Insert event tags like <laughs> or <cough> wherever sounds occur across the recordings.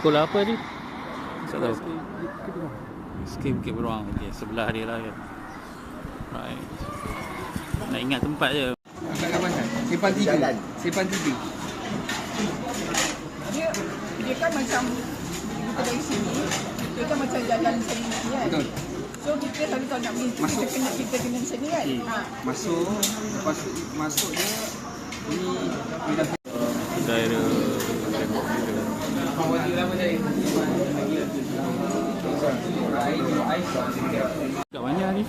Sekolah apa ni? Tak tahu. Sikit Bukit Beruang. Okey, sebelah dia lah kan. Right. Nak ingat tempat je. Kawasan. Simpan tiga. Simpan tiga. dia dia kan macam kita dari sini dia kan macam jalan sini kan Betul. so kita selalu kalau nak pergi Masuk. kita kena kita kena sini kan Okey. ha. Masuk. Lepas masuk dia. Ni. Daerah tembok dia. Mana ni?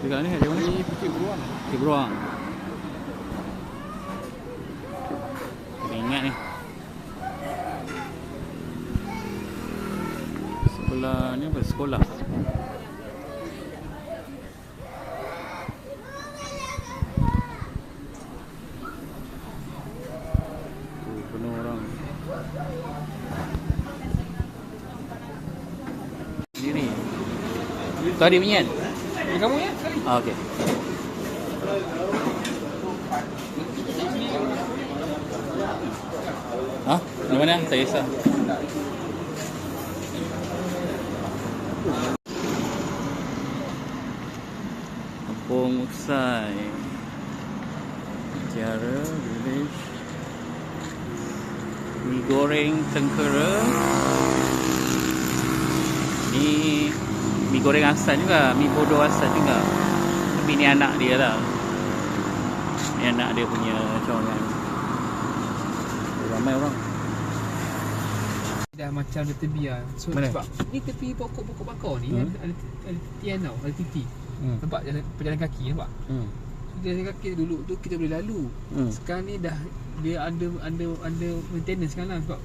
Dekat ni, dekat mana? Ni Bukit Beruang. Bukit Beruang. Kena ingat ni. Sebelah ni apa? Sekolah. Tadi punya kan? Kamu ya? Ah, okey. Ha? Di mana? Tak kisah. Kampung Muksai. Tiara Village. Mi goreng Tengkera. Ni mi goreng asal juga, mi bodoh asal juga. Tapi ni anak dia lah. Ni anak dia punya cawangan. Ramai orang. Dah macam dia terbiar. So Mana? sebab ni tepi pokok-pokok bakau ni Hmm. ada, ada, ada titian tau, ada titi. Hmm. Nampak jalan pejalan kaki nampak? Hmm. So, jalan kaki dulu tu kita boleh lalu. Hmm. Sekarang ni dah dia under under under maintenance sekarang lah sebab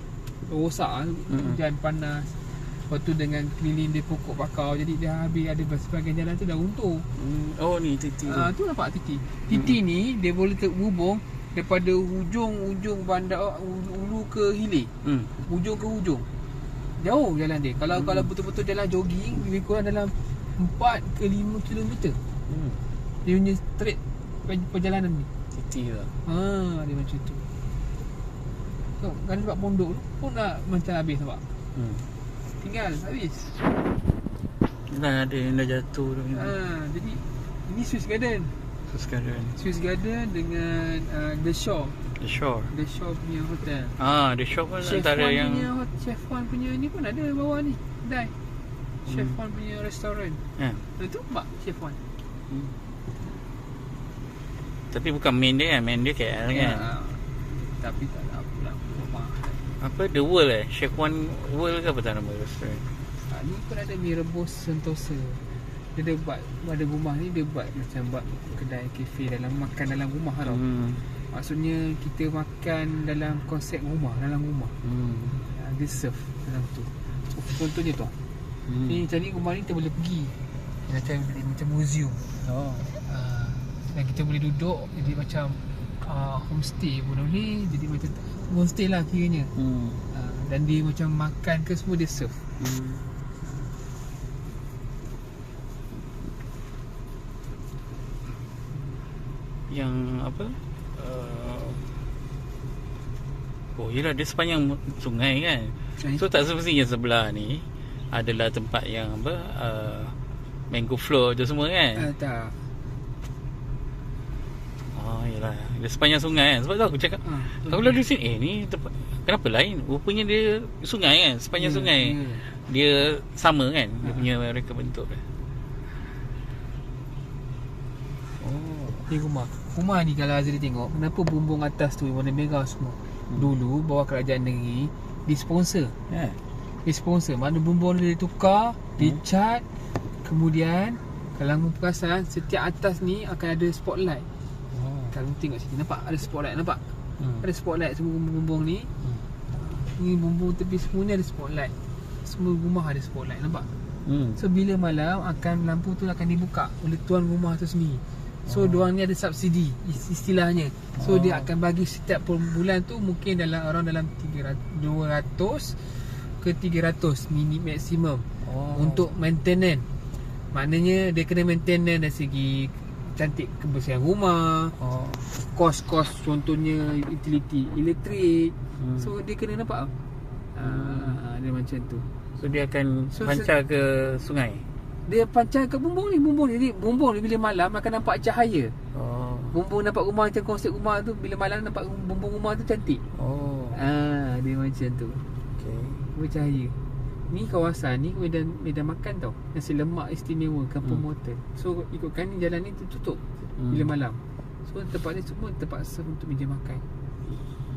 rosak lah, Mm-mm. hujan panas. Lepas tu dengan keliling dia pokok bakau jadi dia habis ada sebahagian jalan tu dah runtuh. Hmm. Oh ni titi tu. Ah tu nampak titi. Titi ni dia boleh terhubung daripada hujung-hujung bandar hulu ke hilir. Hmm. Hujung ke hujung. Jauh jalan dia. Kalau Hmm. kalau betul-betul jalan jogging lebih kurang dalam 4 ke 5 kilometer. Hmm. Dia punya straight per- perjalanan ni. Titi lah. Ha, dia macam tu. So, kan sebab pondok tu pun nak macam habis nampak. Hmm. Tinggal habis. Dah ada yang dah jatuh tu. Ha, jadi ini Swiss Garden. So sekarang Swiss Garden dengan uh, The Shore. The Shore. The Shore punya hotel. Ah, The Shore pun Chef antara yang punya Chef Wan punya ni pun ada bawah ni. Kedai. Chef Hmm. Wan punya restoran. Ya. Itu mak Chef Wan. Hmm. Tapi bukan main dia kan, main dia KL kan. Ya. Tapi tak rumah. Apa The World eh? Chef One World ke apa tak nama restoran? Ha, ni pun ada mi rebus sentosa. Dia ada buat ada rumah ni dia buat macam buat kedai kafe dalam makan dalam rumah tau. Hmm. Maksudnya kita makan dalam konsep rumah, dalam rumah. Hmm. Ha, dia serve dalam tu. Contohnya tu. Hmm. Ni macam ni rumah ni kita boleh pergi. Macam macam museum. Oh. uh, dan kita boleh duduk jadi macam uh, homestay pun boleh jadi macam homestay lah kiranya Hmm. uh, dan dia macam makan ke semua dia serve Hmm. Yang apa? Uh, oh, yelah dia sepanjang sungai kan. So tak semestinya sebelah ni adalah tempat yang apa? Uh, mango flow tu semua kan. uh, tak Yelah. Dia sepanjang sungai kan. Sebab tu aku cakap uh, Aku lalu sini Eh ni tempat Kenapa lain Rupanya dia Sungai kan Sepanjang Ya, sungai ya. Dia sama kan Dia Ha. punya mereka bentuk dia Oh ni rumah rumah ni kalau Azri tengok kenapa bumbung atas tu warna merah semua Hmm. dulu bawah kerajaan negeri disponsor yeah. disponsor mana bumbung dia tukar dicat kemudian kalau kamu perasan setiap atas ni akan ada spotlight. Kalau tengok sini nampak ada spotlight nampak Hmm. ada spotlight semua bumbung-bumbung ni Hmm. Ni bumbung tepi semua ni ada spotlight Semua rumah ada spotlight Nampak? Hmm. So bila malam akan lampu tu akan dibuka Oleh tuan rumah tu sendiri So Oh. diorang ni ada subsidi is- Istilahnya So Oh. dia akan bagi setiap bulan tu Mungkin dalam orang dalam 300, 200 ke 300 mini maksimum Oh. Untuk maintenance Maknanya dia kena maintenance dari segi Cantik kebersihan rumah Oh. Kos-kos contohnya utility elektrik Hmm. So dia kena nampak Hmm. uh, Dia macam tu So dia akan So, pancar ke sungai. Dia pancar kat bumbung ni Bumbung ni bumbung ni bila malam Akan nampak cahaya Oh. Bumbung nampak rumah macam konsep rumah tu Bila malam nampak bumbung rumah tu cantik Oh. Ah, Dia macam tu Okay. Bercahaya Ni kawasan ni medan medan makan tau Nasi lemak istimewa Kampung Hmm. Mountain So ikutkan ni jalan ni tutup Hmm. Bila malam So tempat ni semua serve untuk meja makan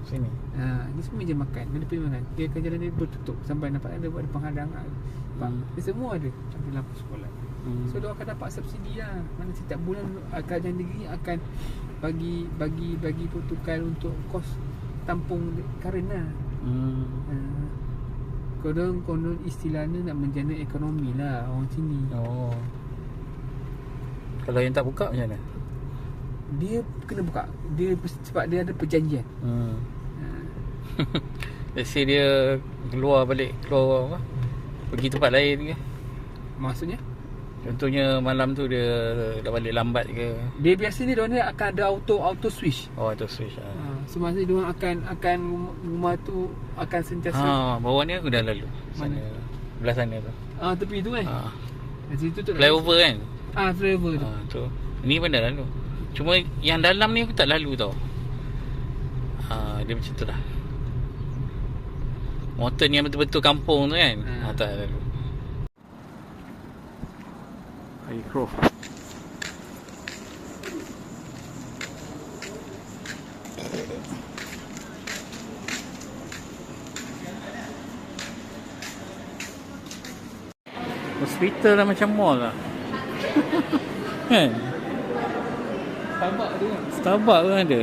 Sini. Ha, ni semua meja makan Dia pergi makan Dia akan jalan dia bertutup Sampai nampak ada ada penghadang Nampak? Hmm. Dia semua ada Ada lampu sekolah Hmm. So dia akan dapat subsidi lah Mana setiap bulan Kerajaan negeri akan Bagi Bagi Bagi pertukaran untuk Kos Tampung karen lah Hmm. ha. Konon Konon istilahnya Nak menjana ekonomi lah Orang sini Oh. Kalau yang tak buka macam mana? Dia kena buka Dia Sebab dia ada perjanjian Hmm. ha. <laughs> Let's say dia keluar balik keluar apa? Pergi tempat lain ke? Maksudnya Contohnya malam tu dia dah balik lambat ke? Dia biasa ni ni akan ada auto Auto switch Oh itu switch ah. ha. So maksudnya diorang akan Akan rumah, tu Akan sentiasa Ha, bawah ni aku dah lalu. Sana. Mana? Belah sana tu. Ah tepi tu kan. Ha. Kat situ tu. Flyover kan? Ah flyover tu. Ha, tu. Ni pun dah lalu. Cuma yang dalam ni aku tak lalu tau. Ha, dia macam tu lah. Mountain yang betul-betul kampung tu kan? Ha, Ha. tak lalu. Air Hospital dah macam mall lah. <laughs> kan? Tambak tu kan. Starbucks pun ada.